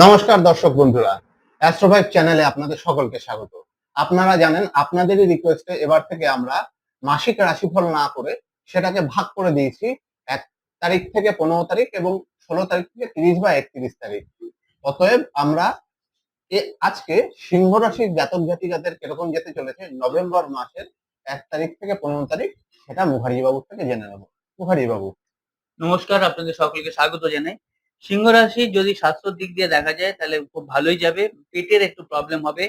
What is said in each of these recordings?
নমস্কার দর্শক বন্ধুরা অ্যাস্ট্রোভাইভ চ্যানেলে আপনাদের সকলকে স্বাগত। আপনারা জানেন, আপনাদেরই রিকোয়েস্টে এবার থেকে আমরা মাসিক রাশিফল না করে সেটাকে ভাগ করে দিয়েছি এক তারিখ থেকে পনেরো তারিখ এবং ষোলো তারিখ থেকে তিরিশ বা একত্রিশ তারিখ। অতএব আমরা আজকে সিংহ রাশির জাতক জাতিকাদের কীরকম যেতে চলেছে, নভেম্বর মাসের এক তারিখ থেকে পনেরো তারিখ, সেটা মুখার্জি বাবুর থেকে জেনে নেব। মুখার্জি বাবু নমস্কার, আপনাদের সকলকে স্বাগত জানাই। সিংহ রাশি যদি স্বাস্থ্যের দিক দিয়ে দেখা যায়, তাহলে খুব ভালোই যাবে। পেটের একটু প্রবলেম হবে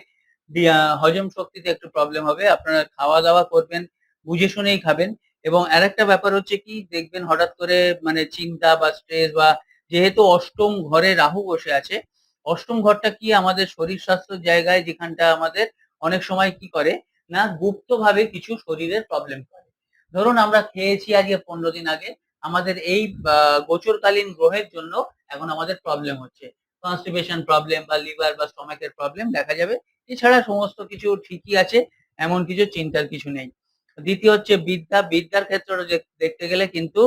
হজম শক্তিতে একটু প্রবলেম হবে। আপনারা খাওয়া দাওয়া করবেন, বুঝে শুনেই খাবেন। এবং আর একটা ব্যাপার হচ্ছে কি, দেখবেন হঠাৎ করে মানে চিন্তা বা স্ট্রেস বা যেহেতু অষ্টম ঘরে রাহু বসে আছে, অষ্টম ঘরটা কি আমাদের শরীর স্বাস্থ্যের জায়গায় যেখানটা আমাদের অনেক সময় কি করে? না, গুপ্তভাবে কিছু শরীরের প্রবলেম করে। ধরুন আমরা খেয়েছি আজকে পনেরো দিন আগে, আমাদের এই গোচরকালীন গ্রহের জন্য এখন আমাদের প্রবলেম হচ্ছে। কনস্টিপেশন প্রবলেম বা লিভার বা স্টমাকের প্রবলেম দেখা যাবে। এছাড়া সমস্ত কিছু ঠিকই আছে, এমন কিছু চিন্তার কিছু নেই। দ্বিতীয় হচ্ছে বিদ্যা। বিদ্যার ক্ষেত্রে দেখতে গেলে কিন্তু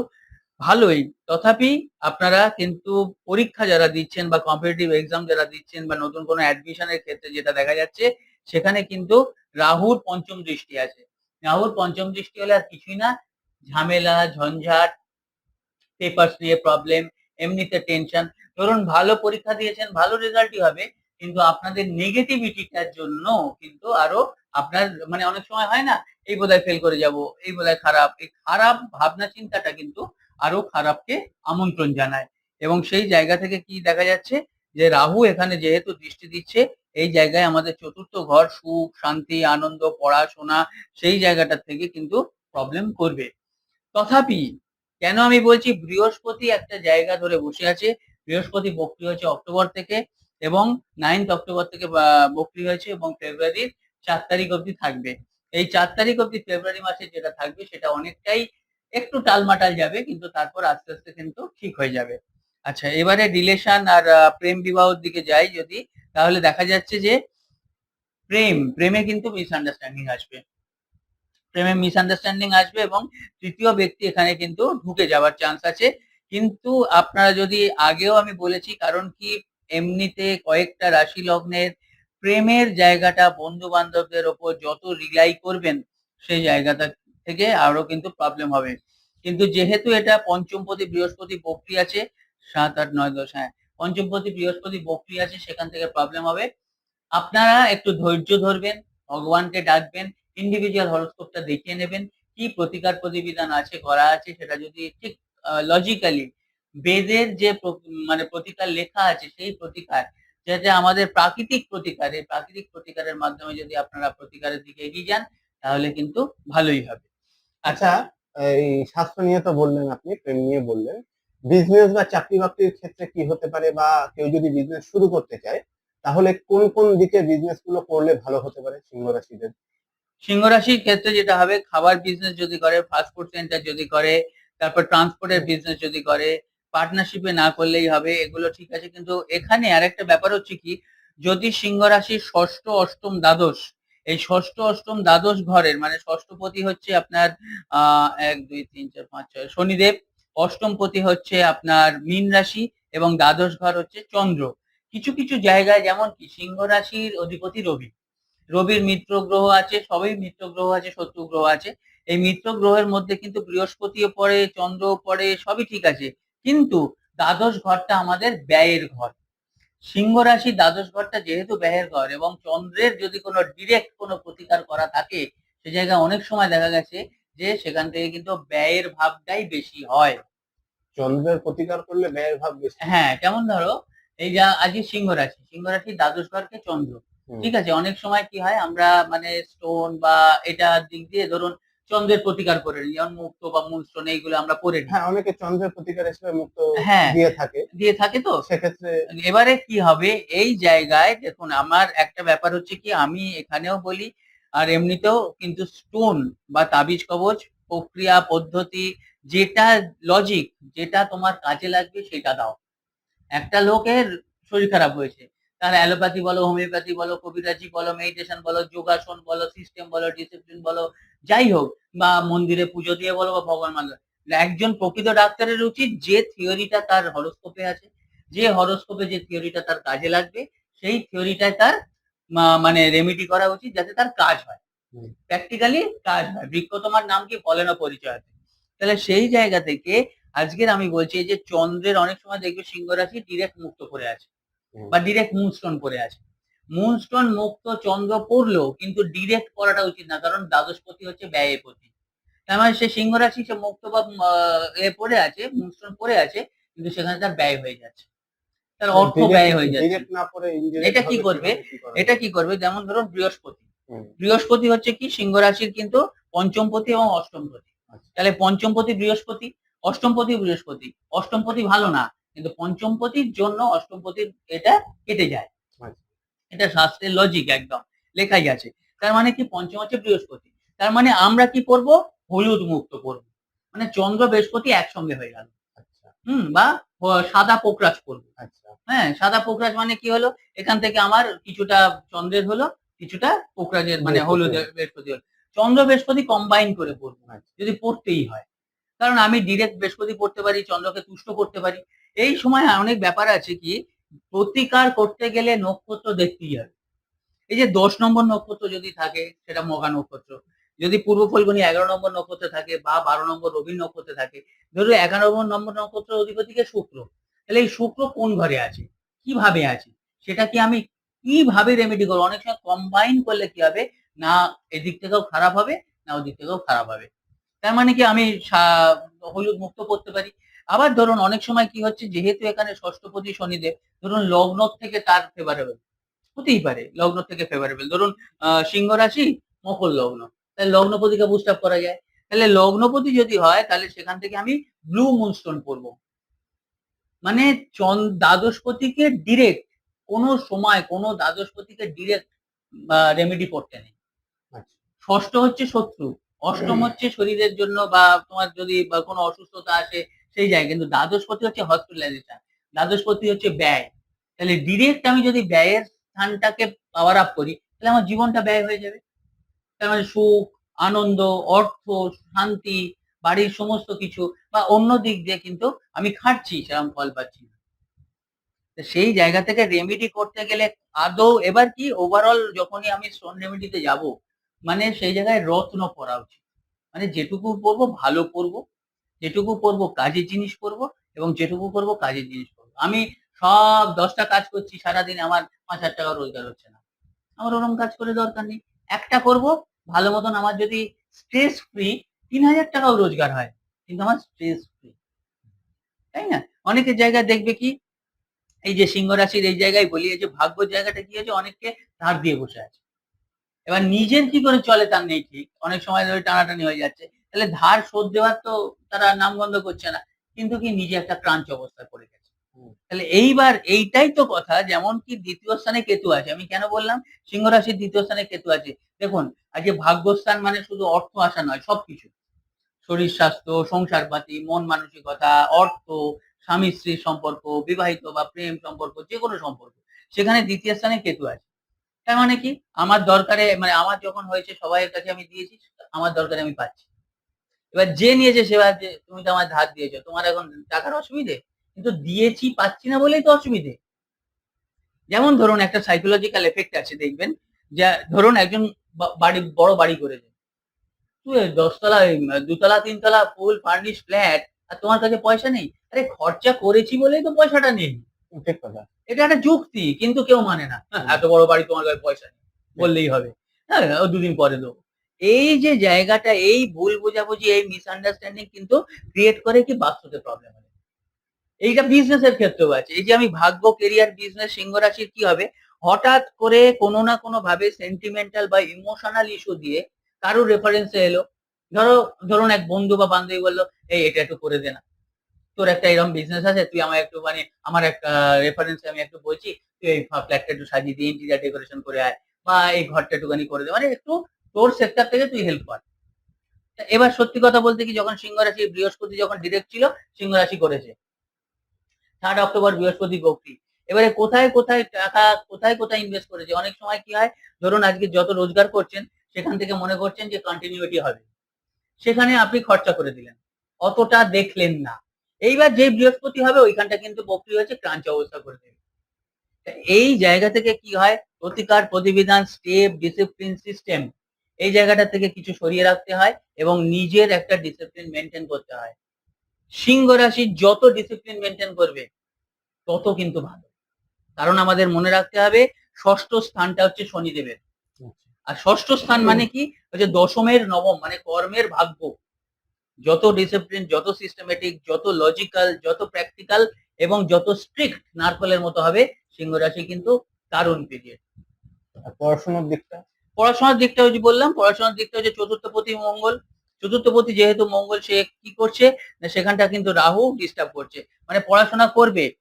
ভালোই। তথাপি আপনারা কিন্তু পরীক্ষা যারা দিচ্ছেন বা কম্পিটিটিভ এক্সাম যারা দিচ্ছেন বা নতুন কোনো অ্যাডমিশনের ক্ষেত্রে যেটা দেখা যাচ্ছে, সেখানে কিন্তু রাহুর পঞ্চম দৃষ্টি আছে। রাহুর পঞ্চম দৃষ্টি হলে আর কিছুই না। ঝামেলা, ঝঞ্ঝাট পেপার্স নিয়ে প্রবলেম এমনিতে টেনশন ধরুন ভালো পরীক্ষা দিয়েছেন, ভালো রেজাল্টই হবে, কিন্তু আপনাদের নেগেটিভিটিটার জন্য কিন্তু আরও আপনার মানে অনেক সময় হয় না, এই বোধহয় ফেল করে যাব, এই বোধহয় খারাপ, এই খারাপ ভাবনা চিন্তাটা কিন্তু আরও খারাপকে আমন্ত্রণ জানায়। এবং সেই জায়গা থেকে কি দেখা যাচ্ছে যে রাহু এখানে যেহেতু দৃষ্টি দিচ্ছে, এই জায়গায় আমাদের চতুর্থ ঘর সুখ, শান্তি, আনন্দ, পড়াশোনা, সেই জায়গাটা থেকে কিন্তু প্রবলেম করবে। তথাপি কেন আমি বলছি বৃহস্পতি একটা জায়গা ধরে বসে আছে, বৃহস্পতি বক্রি হয়েছে অক্টোবর থেকে এবং নাইন্থ অক্টোবর থেকে বক্রি হয়েছে এবং ফেব্রুয়ারির চার তারিখ অবধি থাকবে। এই চার তারিখ অবধি ফেব্রুয়ারি মাসে যেটা থাকবে সেটা অনেকটাই একটু টালমাটাল যাবে, কিন্তু তারপর আস্তে আস্তে কিন্তু ঠিক হয়ে যাবে। আচ্ছা এবারে রিলেশন আর প্রেম বিবাহর দিকে যাই যদি, তাহলে দেখা যাচ্ছে যে প্রেম, প্রেমে কিন্তু মিসআন্ডারস্ট্যান্ডিং আসবে। প্রেমে মিসআন্ডারস্ট্যান্ডিং আসবে এবং তৃতীয় ব্যক্তি এখানে কিন্তু ঢুকে যাওয়ার চান্স আছে। কিন্তু আপনারা যদি আগেও আমি বলেছি, কারণ কি এমনিতে কয়েকটা রাশি লগ্নের প্রেমের জায়গাটা বন্ধু বান্ধবদের ওপর যত রিলাই করবেন, সেই জায়গাটা থেকে আরও কিন্তু প্রবলেম হবে। কিন্তু যেহেতু এটা পঞ্চমপতি বৃহস্পতি বক্রি আছে, সাত, আট, নয়, দশ হ্যাঁ পঞ্চমপতি বৃহস্পতি বক্রি আছে, সেখান থেকে প্রবলেম হবে। আপনারা একটু ধৈর্য ধরবেন, ভগবানকে ডাকবেন ইন্ডিভিজুয়াল হরোস্কোপটা দেখিয়ে নেবেন, কি প্রতিকার প্রতিবিধান আছে, করা আছে, সেটা যদি ঠিক লজিক্যালি বেদের যে মানে প্রতিকার লেখা আছে, সেই প্রতিকার যেটা আমাদের প্রাকৃতিক প্রতিকার, এই প্রাকৃতিক প্রতিকারের মাধ্যমে যদি আপনারা প্রতিকারের দিকে এগিয়ে যান, তাহলে কিন্তু ভালোই হবে। আচ্ছা এই স্বাস্থ্য নিয়ে তো বললেন আপনি, প্রেম নিয়ে বললেন। বিজনেস বা চাকরি বাকরির ক্ষেত্রে কি হতে পারে বা কেউ যদি বিজনেস শুরু করতে চায়, তাহলে কোন কোন দিকে বিজনেসগুলো করলে ভালো হতে পারে, সিংহ রাশিদের? সিংহ রাশির ক্ষেত্রে যেটা হবে, খাবার বিজনেস যদি করে ফাস্টফুড সেন্টার যদি করে, তারপর ট্রান্সপোর্টের বিজনেস যদি করে পার্টনারশিপে না করলেই হবে, এগুলো ঠিক আছে। কিন্তু এখানে আরেকটা ব্যাপার হচ্ছে কি, যদি সিংহ রাশির ষষ্ঠ, অষ্টম, দ্বাদশ, এই ষষ্ঠ, অষ্টম, দ্বাদশ ঘরের মানে ষষ্ঠপতি হচ্ছে আপনার আহ এক, দুই, তিন, চার, পাঁচ, ছয়, শনিদেব, অষ্টমপতি হচ্ছে আপনার মীন রাশি এবং দ্বাদশ ঘর হচ্ছে চন্দ্র। কিছু কিছু জায়গায় যেমন কি সিংহ রাশির অধিপতি রবি। রবির মিত্র গ্রহ আছে সবই মিত্র গ্রহ আছে শত্রু গ্রহ আছে। এই মিত্র গ্রহের মধ্যে কিন্তু বৃহস্পতিও পড়ে চন্দ্র পড়ে সবই ঠিক আছে। কিন্তু দ্বাদশ ঘরটা আমাদের ব্যয়ের ঘর। সিংহ রাশি দ্বাদশ ঘরটা যেহেতু ব্যয়ের ঘর এবং চন্দ্রের যদি কোনো ডিরেক্ট কোনো প্রতিকার করা থাকে সে জায়গায় অনেক সময় দেখা গেছে যে সেখান থেকে কিন্তু ব্যয়ের ভাবটাই বেশি হয়। চন্দ্রের প্রতিকার করলে ব্যয়ের ভাব বেশি। হ্যাঁ কেমন ধরো? এই যা আজকে সিংহ রাশি সিংহ রাশি দ্বাদশ ঘরকে চন্দ্র। ঠিক আছে অনেক সময় কি হয় আমরা মানে স্টোন বা এটা দিক দিয়ে ধরুন চন্দ্রের প্রতিকার করে নিই যেমন মুক্ত বা মূল স্টোন এইগুলো আমরা করে নিই। হ্যাঁ অনেকে চন্দ্রের প্রতিকার হিসেবে মুক্ত হ্যাঁ। দিয়ে থাকে। দিয়ে থাকে তো। সেক্ষেত্রে এবারে কি হবে এই জায়গায় দেখুন আমার একটা ব্যাপার হচ্ছে কি আমি এখানেও বলি আর এমনিতেও কিন্তু স্টোন বা তাবিজ কবচ প্রক্রিয়া পদ্ধতি যেটা লজিক যেটা তোমার কাজে লাগবে সেটা দাও। একটা লোকের শরীর খারাপ হয়েছে তার অ্যালোপ্যাথি বলো হোমিওপ্যাথি বলো কবিরাজি বলো মেডিটেশন বলো যোগাসন বলো সিস্টেম বলো ডিসিপ্লিন বলো যাই হোক বা মন্দিরে পুজো দিয়ে বলো বা ভগবান একজন প্রকৃত ডাক্তারের উচিত যে থিওরিটা তার হরস্কোপে আছে যে হরস্কোপে যে থিওরিটা তার কাজে লাগবে সেই থিওরিটাই তার মানে রেমেডি করা উচিত যাতে তার কাজ হয়। প্র্যাকটিক্যালি কাজ হয়। বৃক্ষ তোমার নাম কি? বলে না পরিচয় তাহলে সেই জায়গা থেকে আজকের আমি বলছি যে চন্দ্রের অনেক সময় দেখবে সিংহ রাশি ডিরেক্ট মুক্ত করে আছে। বা ডিরেক্ট মুনস্টোন পড়ে আছে। মুনস্টোন মুক্ত চন্দ্র পড়লেও কিন্তু ডিরেক্ট পড়াটা উচিত না কারণ দ্বাদশপতি হচ্ছে পতি তার মানে সে সিংহ রাশি সে মুক্ত বা এ পড়ে আছে মুনস্টোন পড়ে আছে কিন্তু সেখানে তার ব্যয় হয়ে যাচ্ছে। তার অর্থ ব্যয় হয়ে যাচ্ছে। এটা কি করবে? কীভাবে কি করবে? এটা কি করবে? যেমন ধরুন বৃহস্পতি। বৃহস্পতি হচ্ছে কি? সিংহ রাশির কিন্তু পঞ্চমপতি এবং অষ্টমপতি। আচ্ছা। তাহলে পঞ্চমপতি বৃহস্পতি অষ্টমপতি বৃহস্পতি। অষ্টমপতি ভালো না। কিন্তু পঞ্চমপতির জন্য অষ্টমপতির এটা কেটে যায়। আচ্ছা। এটা শাস্ত্রের লজিক একদম লেখাই আছে। তার মানে কি পঞ্চম হচ্ছে বৃহস্পতি। তার মানে আমরা কি করব? হলুদ মুক্ত করব। মানে চন্দ্র বৃহস্পতি একসঙ্গে হয়ে গেল। আচ্ছা। হুম বা সাদা পোকরাজ করব। আচ্ছা। হ্যাঁ সাদা পোকরাজ মানে কি হলো? এখান থেকে আমার কিছুটা চন্দ্রের হলো কিছুটা পোকরাজের মানে হলুদ বৃহস্পতি হলো। চন্দ্র বৃহস্পতি কম্বাইন করে পড়ব। যদি পড়তেই হয়। কারণ আমি ডিরেক্ট বৃহস্পতি পড়তে পারি চন্দ্রকে তুষ্ট করতে পারি। এই সময় অনেক ব্যাপার আছে কি, প্রতিকার করতে গেলে নক্ষত্র দেখতেই হবে। এই যে দশ নম্বর নক্ষত্র যদি থাকে, সেটা মগা নক্ষত্র। যদি পূর্ব ফলগুনি এগারো নম্বর নক্ষত্রে থাকে বা বারো নম্বর রবি নক্ষত্রে থাকে, ধরো এগারো নম্বর নক্ষত্র অধিপতিকে শুক্র। তাহলে এই শুক্র কোন ঘরে আছে? কীভাবে আছে? সেটা কি আমি কীভাবে রেমেডি করব? অনেক সময় কম্বাইন করলে কি হবে? না, এদিক থেকেও খারাপ হবে, না ওদিক থেকেও খারাপ হবে। তার মানে কি আমি হলুদ মুক্ত করতে পারি? আবার ধরুন অনেক সময় কি হচ্ছে যেহেতু এখানে ষষ্ঠপতি শনিদেব ধরুন লগ্ন থেকে তার ফেভারেবল হতেই পারে লগ্ন থেকে ফেভারেবল ধরুন আহ, সিংহ রাশি মকর লগ্ন তাহলে লগ্নপতিকে বুস্ট আপ করা যায়। তাহলে লগ্নপতি যদি হয় তাহলে সেখান থেকে আমি ব্লু মুনস্টোন পরবো। মানে দ্বাদশপতিকে ডিরেক্ট কোনো সময় কোনো দ্বাদশপতিকে ডিরেক্ট রেমেডি করতে নেই। আচ্ছা। ষষ্ঠ হচ্ছে শত্রু অষ্টম হচ্ছে শরীরের জন্য বা তোমার যদি বা কোনো অসুস্থতা আসে সেই জায়গায়। কিন্তু দ্বাদশপতি হচ্ছে হসপিটালাইজেশন দ্বাদশপতি হচ্ছে ব্যয়। তাহলে ডিরেক্ট আমি যদি ব্যয়ের স্থানটাকে পাওয়ার আপ করি, তাহলে আমার জীবনটা ব্যয় হয়ে যাবে। তার মানে সুখ, আনন্দ, অর্থ, শান্তি, বাড়ির সমস্ত কিছু বা অন্য দিক দিয়ে কিন্তু আমি খাটছি, সেরকম ফল পাচ্ছি না। সেই জায়গা থেকে রেমেডি করতে গেলে আদৌ এবার কি ওভারঅল যখনই আমি স্টোন রেমেডিতে যাব মানে সেই জায়গায় রত্ন পরা উচিত। মানে যেটুকু পরবো, ভালো পরবো। যেটুকু পরবো কাজের জিনিস পরবো এবং যেটুকু করব কাজের জিনিস করব। আমি সব দশটা কাজ করছি, সারাদিন আমার পাঁচ হাজার টাকা রোজগার হচ্ছে না। আমার ওরকম কাজ করে দরকার নেই। একটা করব, ভালো মতন আমার যদি স্ট্রেস ফ্রি তিন হাজার টাকাও রোজগার হয়, কিন্তু আমার স্ট্রেস ফ্রি তাই না? অনেকের জায়গায় দেখবে কি, এই যে সিংহ রাশির এই জায়গায় বলি যে ভাগ্য জায়গাটা কি হয়েছে? অনেককে ধার দিয়ে বসে আছে। এবার নিজের কি করে চলে তার নেই ঠিক। অনেক সময় ধরে টানাটানি হয়ে যাচ্ছে। তাহলে ধার শোধ দেওয়ার তো তারা নাম নামগন্ধ করছে না। কিন্তু কি নিজে একটা ক্রাঞ্চ অবস্থায় পড়ে গেছে। তাহলে এইবার এইটাই তো কথা যেমন কি দ্বিতীয় স্থানে কেতু আছে। আমি কেন বললাম? সিংহ রাশির দ্বিতীয় স্থানে কেতু আছে। দেখুন আজকে ভাগ্যস্থান মানে শুধু অর্থ আসা নয় সবকিছু। শরীর স্বাস্থ্য সংসারপাতি মন মানসিকতা অর্থ স্বামী স্ত্রীর সম্পর্ক বিবাহিত বা প্রেম সম্পর্ক যে কোনো সম্পর্ক। সেখানে দ্বিতীয় স্থানে কেতু আছে। তার মানে কি? আমার দরকারে মানে আমার যখন হয়েছে সবাইয়ের কাছে আমি দিয়েছি আমার দরকারে আমি পাচ্ছি। এবার যে নিয়েছে সে ভাবছে তুমি তো আমার ধার দিয়েছ তোমার এখন টাকার অসুবিধে? কিন্তু দিয়েছি পাচ্ছি না বলেই তো অসুবিধে। যেমন ধরুন একটা সাইকোলজিক্যাল এফেক্ট আছে দেখবেন যা ধরুন একজন বাড়ি বড় বাড়ি করেছে। তুই দশতলা দুতলা তিনতলা ফুল ফার্নিশ ফ্ল্যাট আর তোমার কাছে পয়সা নেই? আরে খরচা করেছি বলেই তো পয়সাটা নেই। কথা এটা একটা যুক্তি কিন্তু কেউ মানে না। হ্যাঁ, এত বড় বাড়ি তোমার কাছে পয়সা নেই বললেই হবে। হ্যাঁ ও দুদিন পরে দেবো। এই যে জায়গাটা, এই ভুল বোঝাবুঝি, এই মিসআন্ডারস্ট্যান্ডিং কিন্তু ক্রিয়েট করে কি বাস্তুতে প্রবলেম হবে এইটা বিজনেসের ক্ষেত্রেও আছে। এই যে আমি ভাগ্য কেরিয়ার বিজনেস সিংহ রাশির কি হবে? হঠাৎ করে কোনো না কোনো ভাবে সেন্টিমেন্টাল বা ইমোশনাল ইস্যু দিয়ে কারোর রেফারেন্সে এলো। ধরো, ধরুন এক বন্ধু বা বান্ধবী বলল, এই, এটা একটু করে দে না। তোর একটা এরকম বিজনেস আছে, তুই আমার একটু মানে আমার একটা রেফারেন্সে আমি একটু বলছি, তুই এই ফ্ল্যাটটা একটু সাজিয়ে দিয়ে ইন্টিরিয়ার ডেকোরেশন করে আয়। বা এই ঘরটা একটুখানি করে দে। মানে একটু তোর সেক্টর থেকে তুই হেল্প কর। এবার সত্যি কথা বলতে কি, যখন সিংহ রাশি, বৃহস্পতি যখন ডিরেক্ট ছিল, সিংহ রাশি করেছে। থার্ড অক্টোবর বৃহস্পতি বক্রি এবারে কোথায় কোথায় টাকা, কোথায় কোথায় ইনভেস্ট করেছে? অনেক সময় কি হয়, ধরুন আজকে যত রোজগার করছেন, সেখান থেকে মনে করছেন যে কন্টিনিউটি হবে। সেখানে আপনি খরচা করে দিলেন। অতটা দেখলেন না। এইবার যে বৃহস্পতি হবে, ওইখানটা কিন্তু বক্রি হয়েছে ক্রাঞ্চ অবস্থা করে দেবে এই জায়গা থেকে কি হয়, প্রতিকার, প্রতিবিধান স্টেপ ডিসিপ্লিন সিস্টেম এই জায়গাটা থেকে কিছু সরিয়ে রাখতে হয় এবং নিজের একটা ডিসিপ্লিন মেনটেন করতে হয়। সিংহ রাশি যত ডিসিপ্লিন মেনটেন করবে তত কিন্তু ভালো। কারণ আমাদের মনে রাখতে হবে ষষ্ঠ স্থানটা হচ্ছে শনিদেবের। আর ষষ্ঠ স্থান মানে কি? হচ্ছে দশমের নবম মানে কর্মের ভাগ্য। যত ডিসিপ্লিন যত সিস্টেমেটিক যত লজিক্যাল যত প্র্যাকটিক্যাল এবং যত স্ট্রিক্ট নারকলের মতো হবে সিংহ রাশি কিন্তু দারুণ পিরিয়ড পড়াশোনার দিকটা? পড়াশোনার দিকটা হচ্ছে বললাম, পড়াশোনার দিকটা হচ্ছে চতুর্থপতি মঙ্গল। চতুর্থপতি যেহেতু মঙ্গল, সে কি করছে? সেখানটা কিন্তু রাহু ডিস্টার্ব করছে। মানে পড়াশোনা করবে,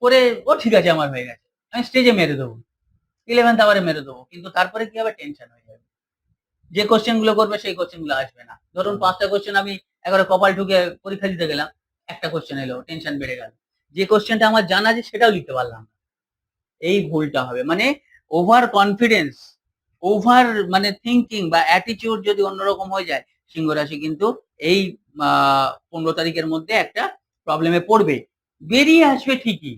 করে, ও ঠিক আছে আমার হয়ে গেছে। আমি স্টেজে মেরে দেবো। ইলেভেন্থ আবারে মেরে দেবো। কিন্তু তারপরে কি হবে? টেনশন হয়ে যাবে। যে কোশ্চেনগুলো করবে, সেই কোশ্চেনগুলো আসবে না। ধরুন পাঁচটা কোশ্চেন আমি একবারে কপাল ঢুকে পরীক্ষা দিতে গেলাম, একটা কোশ্চেন এলো টেনশন বেড়ে গেল। যে কোশ্চেনটা আমার জানা আছে, সেটাও লিখতে পারলাম এই ভুলটা হবে। মানে ওভার কনফিডেন্স ওভার মানে থিঙ্কিং বা অ্যাটিটিউড যদি অন্যরকম হয়ে যায় সিংহ রাশি কিন্তু এই পনেরো তারিখের মধ্যে একটা প্রবলেমে পড়বে। বেরিয়ে আসবে ঠিকই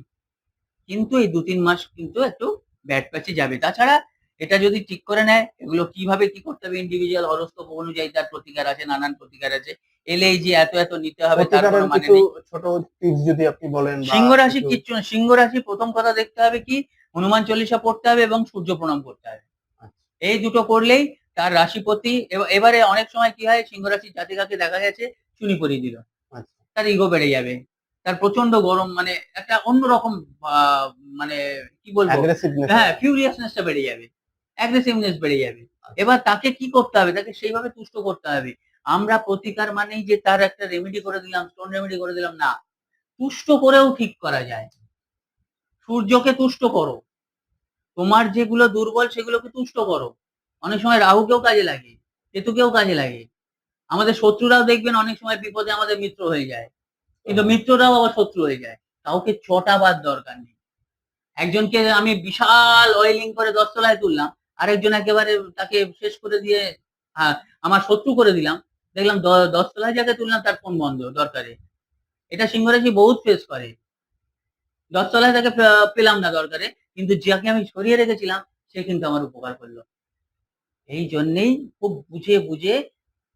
কিন্তু এই দু তিন মাস কিন্তু একটু ব্যাট প্যাচে যাবে। তাছাড়া এটা যদি ঠিক করে নেয় এগুলো কীভাবে কি করতে হবে ইন্ডিভিজুয়াল হরস্কোপ অনুযায়ী তার প্রতিকার আছে নানান প্রতিকার আছে এলেই যে এত এত নিতে হবে তার কোনো মানে নেই। ছোট টিপস যদি আপনি বলেন সিংহ রাশি কিচ্ছু সিংহ রাশি প্রথম কথা দেখতে হবে কি হনুমান চল্লিশা পড়তে হবে এবং সূর্য প্রণাম করতে হবে। এই দুটো করলেই তার রাশিপতি এবা- এবারে অনেক সময় কি হয় সিংহ রাশি জাতিকাকে দেখা গেছে চুনি পরিয়ে দিল। আচ্ছা। তার ইগো বেড়ে যাবে তার প্রচণ্ড গরম মানে একটা অন্যরকম মানে কি বলব? হ্যাঁ ফিউরিয়াসনেসটা বেড়ে যাবে অ্যাগ্রেসিভনেস বেড়ে যাবে। এবার তাকে কি করতে হবে? তাকে সেইভাবে তুষ্ট করতে হবে। আমরা প্রতিকার মানেই যে তার একটা রেমেডি করে দিলাম স্টোন রেমেডি করে দিলাম না। তুষ্ট করেও ঠিক করা যায়। সূর্যকে তুষ্ট করো। তোমার যেগুলো দুর্বল সেগুলোকে তুষ্ট করো। অনেক সময় রাহুকেও কাজে লাগে, কেতুকেও কাজে লাগে। আমাদের শত্রুরাও দেখবেন অনেক সময় বিপদে আমাদের মিত্র হয়ে যায়। কিন্তু মিত্ররাও আবার শত্রু হয়ে যায়। কাউকে চটাবার দরকার নেই। একজনকে আমি বিশাল অয়েলিং করে দশতলায় তুললাম, আরেকজন একেবারে তাকে শেষ করে দিয়ে হ্যাঁ আমার শত্রু করে দিলাম। দেখলাম দশতলায় যাকে তুললাম তার ফোন বন্ধ দরকারে। এটা সিংহরাশি বহুত ফেস করে। দশতলায় তাকে পেলাম না দরকারে। কিন্তু যাকে আমি সরিয়ে রেখেছিলাম সে কিন্তু আমার উপকার করল। এই জন্যেই খুব বুঝে বুঝে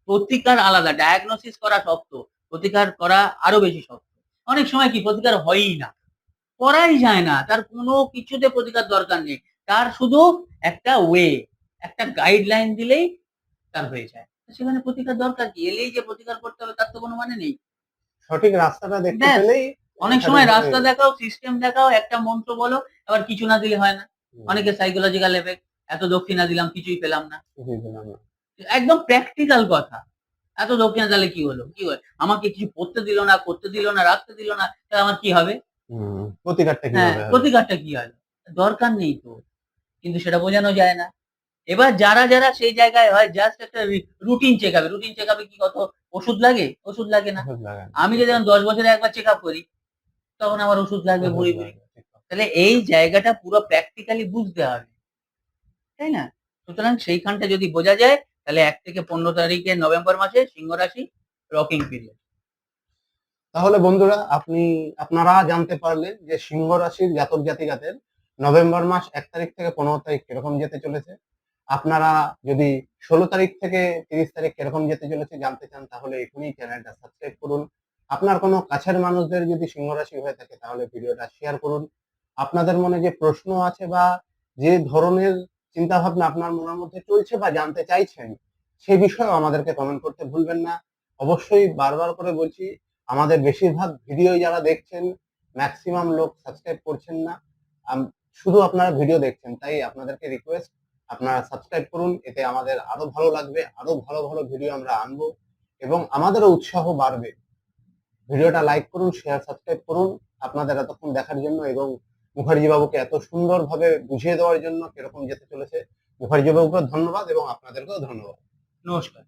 প্রতিকার আলাদা ডায়াগনোসিস করা শক্ত প্রতিকার করা আরও বেশি শক্ত। অনেক সময় কি প্রতিকার হয়ই না করাই যায় না তার কোনো কিছুতে প্রতিকার দরকার নেই তার শুধু একটা ওয়ে একটা গাইডলাইন দিলেই তার হয়ে যায়। সেখানে প্রতিকার দরকার কি? এলেই যে প্রতিকার করতে হবে তার তো কোনো মানে নেই। সঠিক রাস্তাটা দেখতে পেলেই অনেক সময় রাস্তা দেখাও সিস্টেম দেখাও একটা মন্ত্র বলো আবার কিছু না দিলে হয় না। অনেকে সাইকোলজিক্যাল এফেক্ট এত দক্ষিণা দিলাম কিছুই পেলাম না। একদম প্র্যাকটিক্যাল কথা। এত দক্ষিণা তাহলে কি হলো? কি হয় আমাকে কিছু পড়তে দিল না করতে দিল না রাখতে দিল না তাহলে আমার কি হবে? প্রতিকারটা হ্যাঁ হবে? প্রতিকারটা কি হয় দরকার নেই তো। কিন্তু সেটা বোঝানো যায় না। এবার যারা যারা সেই জায়গায় হয় জাস্ট একটা রুটিন চেক আপে রুটিন চেক আপে কি কত? ওষুধ লাগে? ওষুধ লাগে না। আমি যদি দশ বছরে একবার চেক আপ করি তখন আমার ওষুধ লাগবে ঠিক। কথা। তাহলে এই জায়গাটা পুরো প্র্যাকটিক্যালি বুঝতে হবে তাই না? সুতরাং সেইখানটা যদি বোঝা যায় তাহলে এক থেকে পনেরো তারিখে নভেম্বর মাসে সিংহ রাশি রকিং পিরিয়ড তাহলে বন্ধুরা আপনি আপনারা জানতে পারলেন যে সিংহ রাশির জাতক জাতিকাদের নভেম্বর মাস এক তারিখ থেকে পনেরো তারিখ কীরকম যেতে চলেছে। আপনারা যদি ষোলো তারিখ থেকে তিরিশ তারিখ কীরকম যেতে চলেছে জানতে চান তাহলে এখনই চ্যানেলটা সাবস্ক্রাইব করুন। আপনার কোনো কাছের মানুষদের যদি সিংহ রাশি হয়ে থাকে, তাহলে ভিডিওটা শেয়ার করুন। আপনাদের মনে যে প্রশ্ন আছে বা যে ধরনের চিন্তা ভাবনা আপনার মনের মধ্যে চলছে বা জানতে চাইছেন, সে বিষয়েও আমাদেরকে কমেন্ট করতে ভুলবেন না। অবশ্যই বারবার করে বলছি, আমাদের বেশিরভাগ ভিডিও যারা দেখছেন ম্যাক্সিমাম লোক সাবস্ক্রাইব করছেন না। শুধু আপনারা ভিডিও দেখছেন, তাই আপনাদেরকে রিকোয়েস্ট আপনারা সাবস্ক্রাইব করুন, এতে আমাদের আরও ভালো লাগবে, আরও ভালো ভালো ভিডিও আমরা আনব এবং আমাদেরও উৎসাহ বাড়বে। ভিডিওটা লাইক করুন শেয়ার সাবস্ক্রাইব করুন। আপনাদের এতক্ষণ দেখার জন্য এবং মুখার্জি বাবুকে এত সুন্দরভাবে বুঝিয়ে দেওয়ার জন্য কীরকম যেতে চলেছে। মুখার্জি বাবুকে ধন্যবাদ এবং আপনাদেরকেও ধন্যবাদ। নমস্কার।